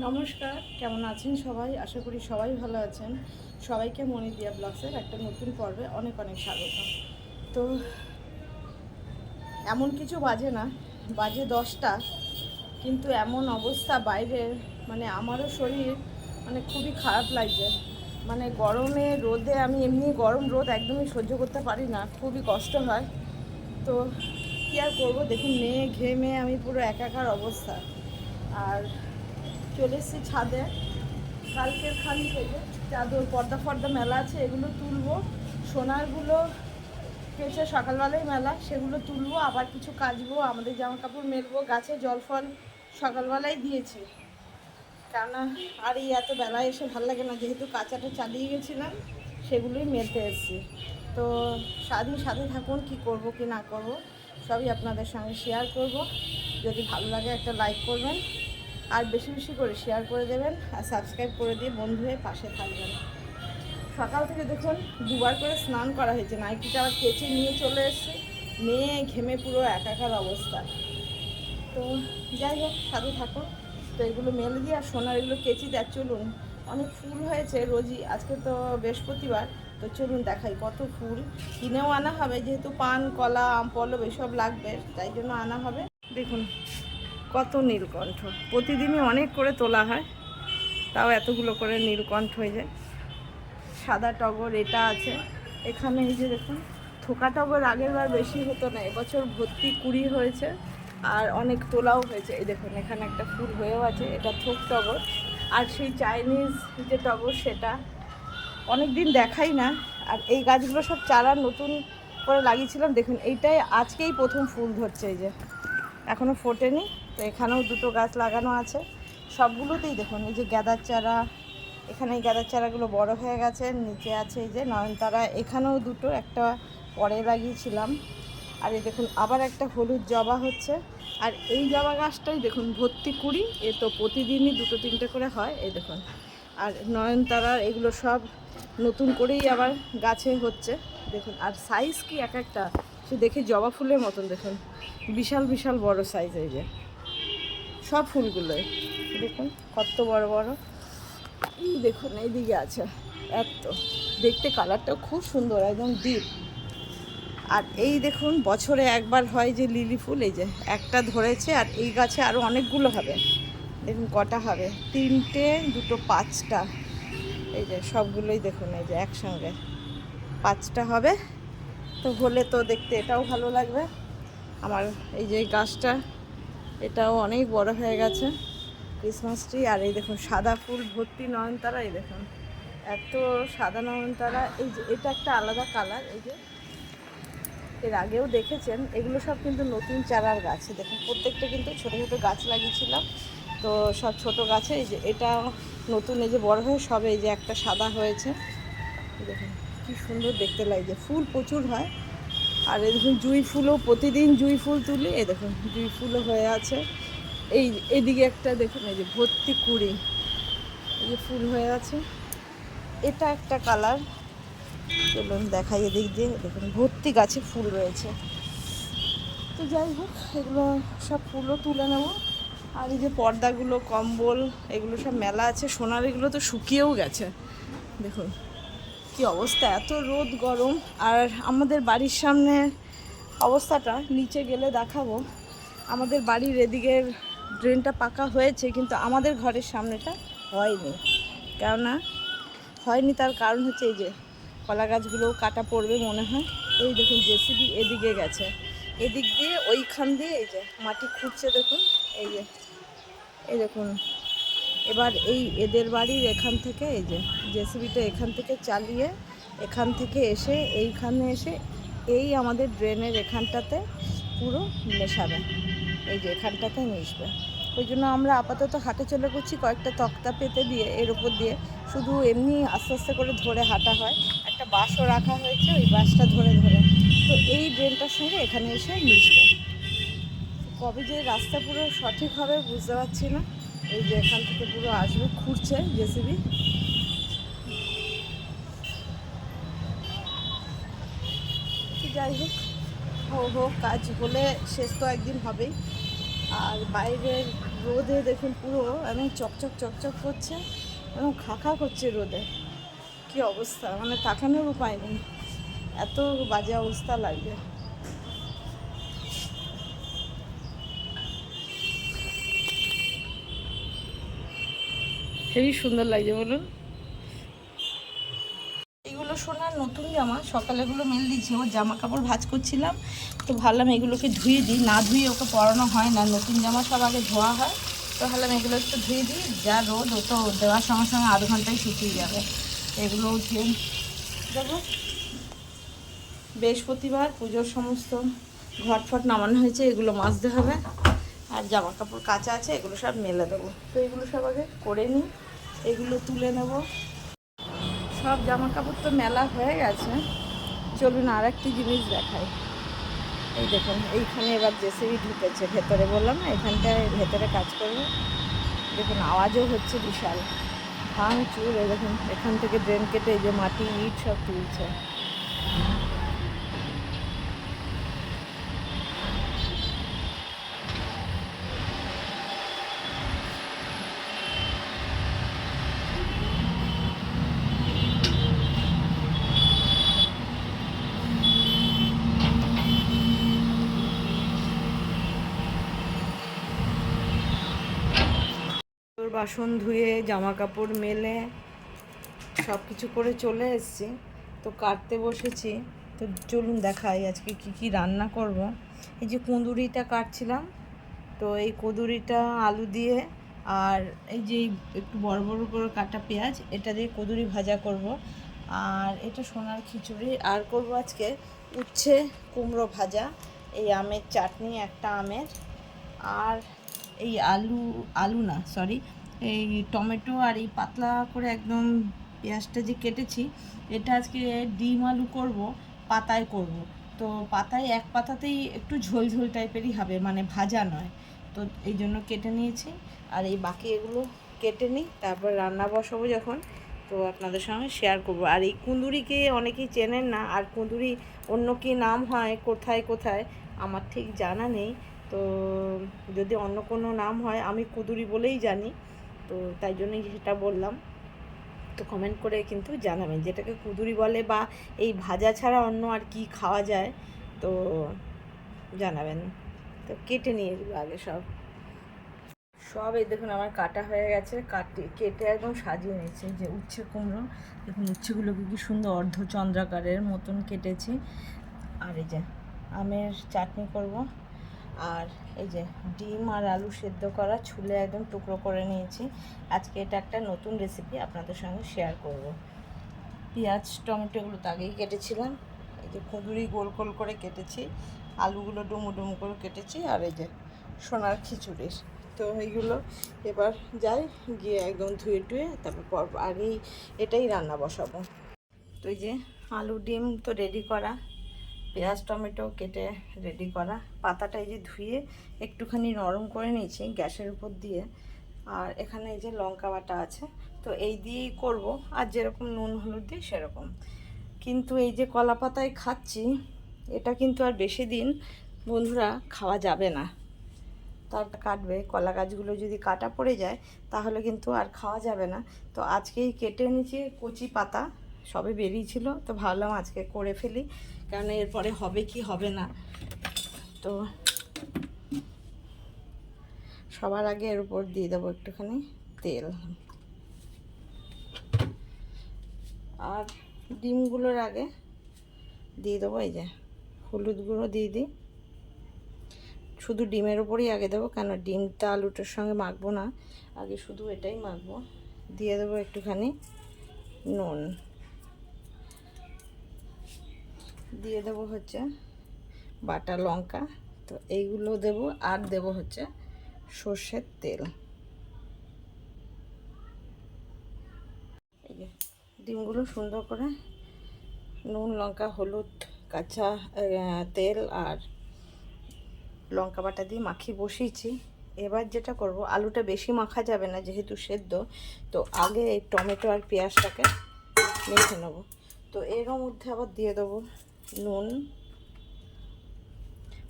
নমস্কার, কেমন আছেন সবাই? আশা করি সবাই ভালো আছেন। সবাইকে মনি দিয়া ব্লগসের একটা নতুন পর্বে অনেক অনেক স্বাগত। তো, এমন কিছু বাজে না, বাজে দশটা, কিন্তু এমন অবস্থা বাইরে মানে আমারও শরীর মানে খুবই খারাপ লাগছে। মানে গরমে, রোদে, আমি এমনি গরম রোদ একদমই সহ্য করতে পারি না, খুবই কষ্ট হয়। তো, কী আর করব? দেখুন, মেয়ে ঘেমে আমি পুরো একাকার অবস্থা। আর চলে এসেছি ছাদে। কালকের খালি থেকে চাদর, পর্দা ফর্দা মেলা আছে, এগুলো তুলবো। সোনারগুলো পেয়েছে সকালবেলায় মেলা, সেগুলো তুলবো, আবার কিছু কাচবো, আমাদের জামা কাপড় মেলবো, গাছে জল ফল সকালবেলায় দিয়েছি। কেননা আর এই এত বেলায় এসে ভালো লাগে না, যেহেতু কাঁচাটা চালিয়ে গেছিলাম, সেগুলোই মেলতে এসেছি। তো সারাদিন সাথে থাকুন, কি করব, কি না করব, সবই আপনাদের সঙ্গে শেয়ার করব। যদি ভালো লাগে একটা লাইক করবেন। আর বেশি বেশি করে শেয়ার করে দেবেন আর সাবস্ক্রাইব করে দিয়ে বন্ধু হয়ে পাশে থাকবেন। সকাল থেকে দেখুন, দুবার করে স্নান করা হয়েছে। নাইটিটা আবার কেচে নিয়ে চলে এসেছি। মেয়ে ঘেমে পুরো একাকার অবস্থা। তো যাই হোক, সাথে থাকুন। তো এগুলো মেলে দিয়ে আর সোনার এগুলো কেচি দেয়। চলুন, অনেক ফুল হয়েছে রোজই। আজকে তো বৃহস্পতিবার। তো চলুন দেখাই কত ফুল। কিনেও আনা হবে, যেহেতু পান, কলা, আম পল্লব এসব লাগবে, তাই জন্য আনা হবে। দেখুন কত নীলকণ্ঠ। প্রতিদিনই অনেক করে তোলা হয়, তাও এতগুলো করে নীলকণ্ঠ হয়ে যায় সাদা টগর এটা আছে। এখানে এই যে দেখুন, থোকা টগর আগের বার বেশি হতো না, এবছর ভর্তি কুড়ি হয়েছে, আর অনেক তোলাও হয়েছে। এই দেখুন, এখানে একটা ফুল হয়েও আছে, এটা থোক টগর। আর সেই চাইনিজ যে টগর, সেটা অনেক দিন দেখাই না, আর এই গাছগুলো সব চারা নতুন করে লাগিয়েছিলাম। দেখুন, এইটাই আজকেই প্রথম ফুল ধরছে এই যে। এখনও ফোটেনি। তো এখানেও দুটো গাছ লাগানো আছে। সবগুলোতেই দেখুন, এই যে গ্যাদার চারা এখানে এই গাঁদার চারাগুলো বড় হয়ে গেছে, নিচে আছে এই যে নয়নতারা। এখানেও দুটো, একটা পরে লাগিয়েছিলাম। আর এই দেখুন, আবার একটা হলুদ জবা হচ্ছে। আর এই জবা গাছটাই দেখুন, ভর্তি কুড়ি, এ তো প্রতিদিনই দুটো তিনটে করে হয়, এই দেখুন। আর নয়নতারার এগুলো সব নতুন করেই আবার গাছে হচ্ছে। দেখুন, আর সাইজ কি এক একটা সে দেখে জবা ফুলের মতন দেখুন। বিশাল বিশাল বড় সাইজ এই যে। সব ফুলগুলোই। দেখুন, কত বড় বড়। এই দেখুন, এইদিকে আছে এত দেখতে কালারটাও খুব সুন্দর, একদম ডিপ। আর এই দেখুন, বছরে একবার হয় যে লিলি ফুল, এই যে একটা ধরেছে, আর এই গাছে আরও অনেকগুলো হবে। দেখুন, কটা হবে? তিনটে, দুটো, পাঁচটা। এই যে সবগুলোই দেখুন, এই যে একসঙ্গে। পাঁচটা হবে। তো হলে তো দেখতে এটাও ভালো লাগবে। আমার এই যে গাছটা এটাও অনেক বড় হয়ে গেছে ক্রিসমাস ট্রি আর এই দেখুন, সাদা ফুল ভর্তি নয়নতারা, এই দেখুন। এত সাদা নয়নতারা, এই যে এটা একটা আলাদা কালার, এই যে। এর আগেও দেখেছেন, এগুলো সব কিন্তু নতুন চারার গাছ। দেখুন, প্রত্যেকটা কিন্তু ছোটো ছোটো গাছ লাগিয়েছিলাম। তো সব ছোট গাছে, এই যে এটা নতুন, এই যে বড় হয়ে সবে এই যে একটা সাদা হয়েছে। দেখুন, কি সুন্দর দেখতে লাগছে ফুল প্রচুর হয়। আর এই দেখুন, জুঁই ফুলও প্রতিদিন জুঁই ফুল তুলি। এই দেখুন, জুঁই ফুলও হয়ে আছে। এই, এদিকে একটা দেখুন, এই যে ভর্তি কুড়ি। এই যে ফুল হয়ে আছে। এটা একটা কালার। চলুন দেখাই এদিক দিয়ে। দেখুন, ভর্তি গাছে ফুল রয়েছে। তো যাই হোক, এগুলো সব ফুলও তুলে নেব। আর এই যে পর্দাগুলো, কম্বল, এগুলো সব মেলা আছে। সোনার এগুলো তো শুকিয়েও গেছে। দেখুন কি অবস্থা? এত রোদ, গরম, আর আমাদের বাড়ির সামনে অবস্থাটা নিচে গেলে দেখাবো। আমাদের বাড়ির এদিকের ড্রেনটা পাকা হয়েছে, কিন্তু আমাদের ঘরের সামনেটা হয়নি। কেননা হয়নি, তার কারণ হচ্ছে এই যে কলা গাছগুলোও কাটা পড়বে মনে হয়। এই দেখুন, জেসিবি এদিকে গেছে। এদিক দিয়ে ওইখান দিয়ে এই যে মাটি খুঁড়ছে দেখুন। এই যে, এই দেখুন। এবার এই এদের বাড়ির এখান থেকে এই যে জেসিবিটা এখান থেকে চালিয়ে এখান থেকে এসে এইখানে এসে এই আমাদের ড্রেনের এখানটাতে পুরো মেশাবে। এই যে এখানটাতে মিশবে। ওই জন্য আমরা আপাতত হাঁটে চলে করছি কয়েকটা তক্তা পেতে দিয়ে এর উপর দিয়ে। শুধু এমনি আস্তে আস্তে করে ধরে হাঁটা হয়। একটা বাঁশও রাখা হয়েছে, ওই বাঁশটা ধরে ধরে। তো এই ড্রেনটার সঙ্গে এখানে এসে মিশবে। কবে যে রাস্তা পুরো সঠিক হবে বুঝতে পারছি না। এই যে এখান থেকে পুরো আসবে, খুঁড়ছে জেসিবি। যাই হোক, হো হোক কাজ হলে শেষ তো একদিন হবেই। আর বাইরের রোদে দেখুন পুরো একদম চকচক চকচক করছে এবং খাখা করছে রোদে। কি অবস্থা মানে তাকানোর উপায় নেই। এত বাজে অবস্থা লাগবে। হেবি সুন্দর লাগছে বলুন। এগুলো সোনার নতুন জামা সকালেগুলো মেল দিয়েছি। ওর জামা কাপড় ভাজ করছিলাম, তো ভাবলাম এগুলোকে ধুয়ে দিই। না ধুয়ে ওকে পরানো হয় না, নতুন জামা সব আগে ধোয়া হয়। তো ভাবলাম এগুলো একটু ধুয়ে দিই, যা রোদ, ও তো দেওয়ার সঙ্গে সঙ্গে আধ ঘন্টায় শুকিয়ে যাবে। এগুলো ধুয়ে দেবো। বৃহস্পতিবার পুজোর সমস্ত ঘটফট নামানো হয়েছে, এগুলো মাজতে হবে। আর জামা কাপড় কাঁচা আছে, এগুলো সব মেলে দেবো। তো এগুলো সব আগে করে নিই। এগুলো তুলে নেব। সব জামা কাপড় তো মেলা হয়ে গেছে। চলুন আর একটি জিনিস দেখাই। এই দেখুন, এইখানে এবার জেসিবি ঢুকেছে। ভেতরে বললাম না, এখানটায় ভেতরে কাজ করবে। দেখুন, আওয়াজও হচ্ছে বিশাল। ভাঙ চুর এই দেখুন, এখান থেকে ড্রেন কেটে এই যে মাটি, ইট সব তুলছে তোর বাসন ধুয়ে জামা কাপড় মেলে সব কিছু করে চলে এসেছি। তো কাটতে বসেছি। তো চলুন দেখাই আজকে কি কি রান্না করব। এই যে কুঁদুরিটা কাটছিলাম, তো এই কুঁদুরিটা আলু দিয়ে আর এই যে একটু বড় বড় করে কাটা পেঁয়াজ, এটা দিয়ে কুঁদুরি ভাজা করব। আর এটা সোনার খিচুড়ি। আর করব আজকে উচ্ছে কুমড়ো ভাজা, এই আমের চাটনি, একটা আমের। আর এই আলু আলু না সরি এই টমেটো আর এই পাতলা করে একদম পেঁয়াজটা যে কেটেছি, এটা আজকে ডিম আলু করব, পাতায় করব। তো পাতায় এক পাতাতেই একটু ঝোল ঝোল টাইপেরই হবে মানে ভাজা নয়। তো এই জন্য কেটে নিয়েছি। আর এই বাকি এগুলো কেটে নিই, তারপর রান্না বসাবো যখন। তো আপনাদের সঙ্গে শেয়ার করব। আর এই কুঁদুরিকে অনেকেই চেনেন না, আর কুঁদুরি অন্য কি নাম হয়, কোথায় কোথায়, আমার ঠিক জানা নেই। তো যদি অন্য কোনো নাম হয়, আমি কুঁদুরি বলেই জানি। তো তাই জন্যই সেটা বললাম। তো কমেন্ট করে কিন্তু জানাবেন, যেটাকে কুদুরি বলে বা এই ভাজা ছাড়া অন্য আর কি খাওয়া যায়, তো জানাবেন। তো কেটে নিয়ে আগে সব। সব এই দেখুন আমার কাটা হয়ে গেছে, কাটে, কেটে একদম সাজিয়ে নিয়েছি। যে উচ্ছে কুমড়ো, দেখুন উচ্ছেগুলোকে কি সুন্দর অর্ধচন্দ্রাকারের মতন কেটেছি। আর এই যে আমের চাটনি করব। আর এই যে ডিম আর আলু সেদ্ধ করা ছুলে একদম টুকরো করে নিয়েছি। আজকে এটা একটা নতুন রেসিপি আপনাদের সঙ্গে শেয়ার করব। পেঁয়াজ টমেটোগুলো তো আগেই কেটেছিলাম। এই যে কুঁদুরি গোল গোল করে কেটেছি। আলুগুলো ডুমু ডুমু করে কেটেছি আর এই যে সোনার খিচুড়ির। তো এইগুলো এবার যাই, গিয়ে একদম ধুয়ে টুয়ে তারপর পর আগেই এটাই রান্না বসাবো। তো এই যে আলু ডিম তো রেডি করা। পেঁয়াজ টমেটো কেটে রেডি করা। পাতাটা এই যে ধুয়ে একটুখানি নরম করে নিয়েছি গ্যাসের উপর দিয়ে। আর এখানে এই যে লঙ্কা বাটা আছে, তো এই দিয়েই করব। আর যেরকম নুন, হলুদ দিয়ে সেরকম। কিন্তু এই যে কলা পাতায় খাচ্ছি, এটা কিন্তু আর বেশি দিন বন্ধুরা খাওয়া যাবে না। তার কাটবে, কলা গাছগুলো যদি কাটা পড়ে যায়, তাহলে কিন্তু আর খাওয়া যাবে না। তো আজকেই কেটে নিয়েছি কচি পাতা, সবে বেরিয়েছিল, তো ভাবলাম আজকে করে ফেলি। কারণ এরপরে হবে কি হবে না। তো সবার আগে এর উপর দিয়ে দেবো একটুখানি তেল। আর ডিমগুলোর আগে দিয়ে দেবো এই যে, হলুদ গুঁড়ো দিয়ে দিই। শুধু ডিমের ওপরই আগে দেবো, কেন ডিমটা আলুটার সঙ্গে মাখবো না, আগে শুধু এটাই মাখবো। দিয়ে দেবো একটুখানি নুন। দিয়ে দেবো হচ্ছে বাটা লঙ্কা। তো এইগুলো দেব, আর দেব হচ্ছে সর্ষের তেল। ডিমগুলো সুন্দর করে নুন, লঙ্কা, হলুদ, কাঁচা তেল আর লঙ্কা বাটা দিয়ে মাখিয়ে বসিয়েছি। এবার যেটা করব, আলুটা বেশি মাখা যাবে না যেহেতু সেদ্ধ। তো আগে এই টমেটো আর পেঁয়াজটাকে মেখে নেব। তো এরও মধ্যে আবার দিয়ে দেবো নুন,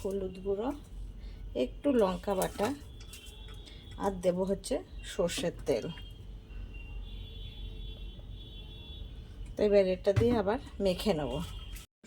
হলুদ গুঁড়ো, একটু লঙ্কা বাটা, আর দেব হচ্ছে সর্ষের তেল। তো এবার এটা দিয়ে আবার মেখে নেব।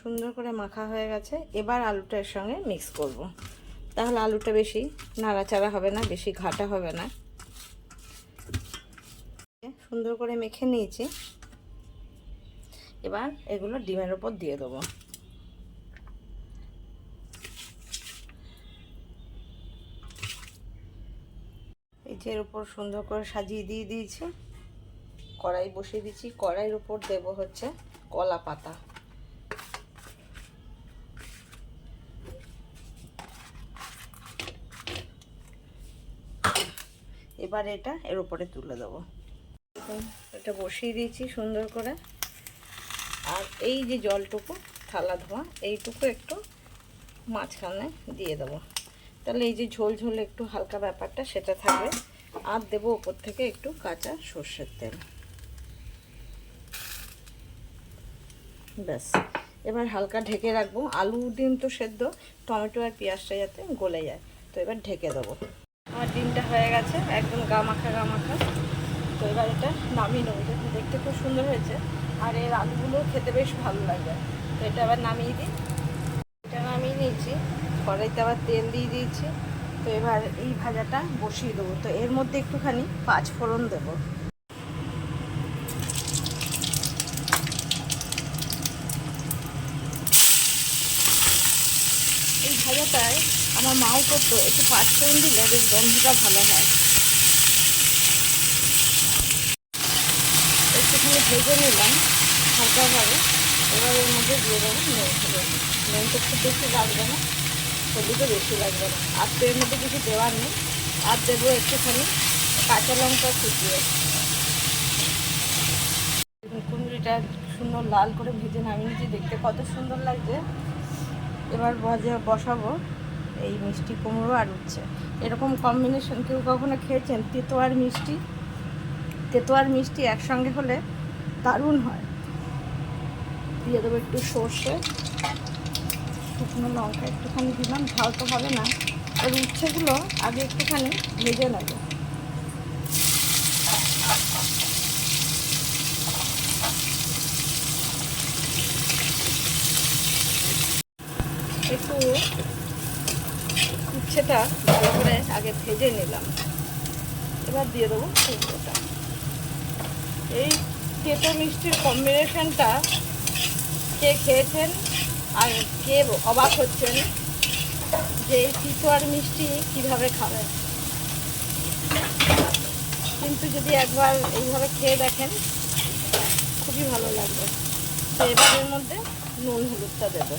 সুন্দর করে মাখা হয়ে গেছে। এবার আলুটার সঙ্গে মিক্স করব। তাহলে আলুটা বেশি নাড়াচাড়া হবে না, বেশি ঘাটা হবে না। সুন্দর করে মেখে নিয়েছি। এবার এগুলো ডিমের ওপর দিয়ে দেবো। যে উপর সুন্দর করে সাজিয়ে দিয়ে দিয়েছি। কড়াই বসিয়ে দিচ্ছি কড়াইয়ের উপর দেব হচ্ছে কলা পাতা। এবার এটা এর উপরে তুলে দেবো। এটা বসিয়ে দিয়েছি সুন্দর করে। আর এই যে জলটুকু, থালা ধোয়া, এইটুকু একটু মাঝখানে দিয়ে দেবো। তাহলে এই যে ঝোল ঝোল একটু হালকা ব্যাপারটা, সেটা থাকবে। আর দেবো ওপর থেকে একটু কাঁচা সর্ষের তেল। ব্যাস। এবার হালকা ঢেকে রাখব। আলু ডিম তো সেদ্ধ, টমেটো আর পেঁয়াজটা যাতে গলে যায়। তো এবার ঢেকে দেবো। আমার ডিমটা হয়ে গেছে, একদম গা মাখা গা মাখা তো এবার এটা নামিয়ে নেব। দেখতে খুব সুন্দর হয়েছে। আর এর আলুগুলো খেতে বেশ ভালো লাগে। তো এটা আবার নামিয়ে দিই। এটা নামিয়ে নিয়েছি। কড়াইতে আবার তেল দিয়ে দিয়েছি। তো এবার এই ভাজাটা বসিয়ে দেবো। তো এর মধ্যে একটুখানি পাঁচ ফোড়ন দেবো। এই ভাজাটায় আমার মাও করতো একটু পাঁচ ফোড়ন দিলে বেশ গন্ধটা ভালো হয়। একটুখানি ভেজে নিলাম হালকাভাবে এবার এর মধ্যে দিয়ে দেবো হলুদ নুন। তো খুব বেশি লাগবে না। হলুদও বেশি লাগবে না। আর তো এর মধ্যে কিছু দেওয়ার নেই। আর দেবো একটুখানি কাঁচা লঙ্কা কুচিয়ে। কুমড়িটা সুন্দর লাল করে ভেজে নামিয়ে নিয়েছি। দেখতে কত সুন্দর লাগছে। এবার ভাজা বসাবো এই মিষ্টি কুমড়ো আর উচ্ছে। এরকম কম্বিনেশন কেউ কখনো খেয়েছেন? তেতো আর মিষ্টি? তেতো আর মিষ্টি একসঙ্গে হলে দারুণ হয়। দিয়ে দেবো একটু সর্ষে। শুকনো লঙ্কা একটুখানি দিলাম, ঝাল তো হবে না। আর উচ্ছেগুলো আগে একটুখানি ভেজে নেব। একটু উচ্ছেটা ভালো করে আগে ভেজে নিলাম। এবার দিয়ে দেবো কুমড়োটা। এই তেতো মিষ্টির কম্বিনেশনটা কে খেয়েছেন আর কে অবাক হচ্ছেন যে তিতো আর মিষ্টি কীভাবে খাবে কিন্তু যদি একবার এইভাবে খেয়ে দেখেন, খুবই ভালো লাগবে। তো এবারের মধ্যে নুন হলুদটা দেবো।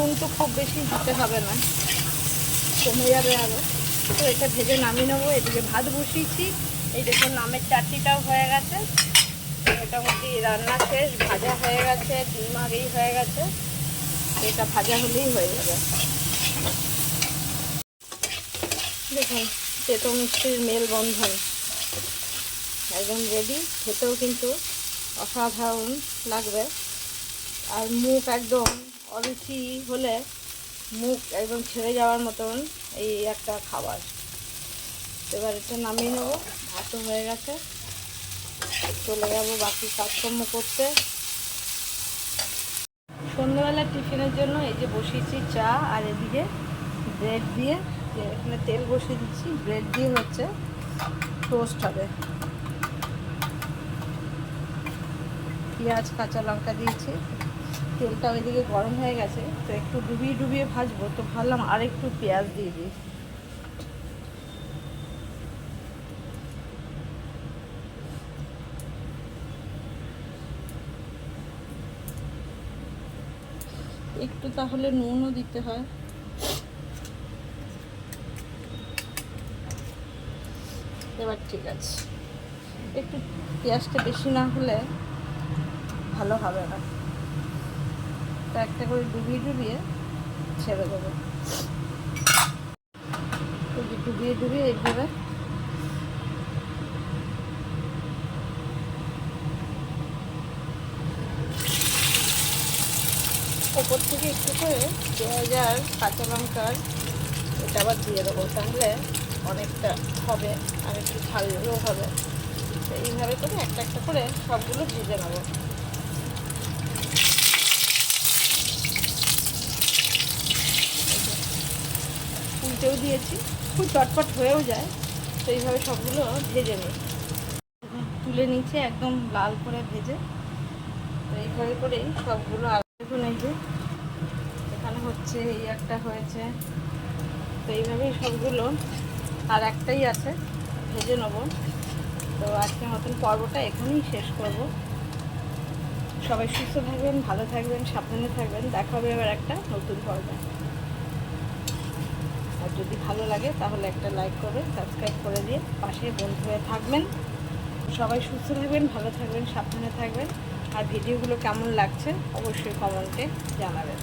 নুন তো খুব বেশি দিতে হবে না। কমে যাবে আরও তো এটা ভেজে নামিয়ে নেব। এদিকে ভাত বসিয়েছি। এই দেখুন নামের চাটনিটাও হয়ে গেছে। মোটামুটি রান্না শেষ, ভাজা হয়ে গেছে, ডিম আগেই হয়ে গেছে। এটা ভাজা হলেই হয়ে যাবে। দেখুন, তেতো মিষ্টির মেলবন্ধন। একদম রেডি খেতেও কিন্তু অসাধারণ লাগবে। আর মুখ একদম অরুচি হলে মুখ একদম ছেড়ে যাওয়ার মতন এই একটা খাবার। এবার এটা নামিয়ে নেব। ভাতও হয়ে গেছে। চলে যাব বাকি কাজকর্ম করতে। সন্ধ্যেবেলা টিফিনের জন্য এই যে বসিয়েছি চা আর এদিকে ব্রেড দিয়ে এখানে তেল বসিয়ে দিচ্ছি, ব্রেড দিয়ে হচ্ছে টোস্ট হবে। পেঁয়াজ, কাঁচা লঙ্কা দিয়েছি। তেলটা ওইদিকে গরম হয়ে গেছে, তো একটু ডুবিয়ে ডুবিয়ে ভাজবো, তো ভাবলাম আর একটু পেঁয়াজ দিয়ে দিই। একটু তাহলে নুনও দিতে হয়। এবার ঠিক আছে। একটু পেঁয়াজটা বেশি না হলে ভালো হবে না। একটা একটা করে ডুবিয়ে ডুবিয়ে ছেড়ে দেবো। ডুবিয়ে ডুবিয়ে এইভাবে। ওপর থেকে একটু করে দু হাজার কাঁচা লঙ্কার এটা আবার দিয়ে দেবো, তাহলে অনেকটা হবে আর একটু ঝালও হবে। এইভাবে করে একটা একটা করে সবগুলো ভেজে নেব। উল্টেও দিয়েছি, খুব চটপট হয়েও যায়, তো এইভাবে সবগুলো ভেজে নিই। তুলে নিচে একদম লাল করে ভেজে, তো এইভাবে করেই সবগুলো দেখুন এই যে। এখানে হচ্ছে এই একটা হয়েছে, তো এইভাবেই সবগুলো আর একটাই আছে, ভেজে নেব। তো আজকের মতন পর্বটা এখানেই শেষ করব। সবাই সুস্থ থাকবেন, ভালো থাকবেন, সাবধানে থাকবেন, দেখা হবে এবার একটা নতুন পর্বে। আর যদি ভালো লাগে, তাহলে একটা লাইক করে সাবস্ক্রাইব করে দিয়ে পাশে বন্ধু হয়ে থাকবেন। সবাই সুস্থ থাকবেন, ভালো থাকবেন, সাবধানে থাকবেন। আর ভিডিওগুলো কেমন লাগছে, অবশ্যই কমেন্টে জানাবেন।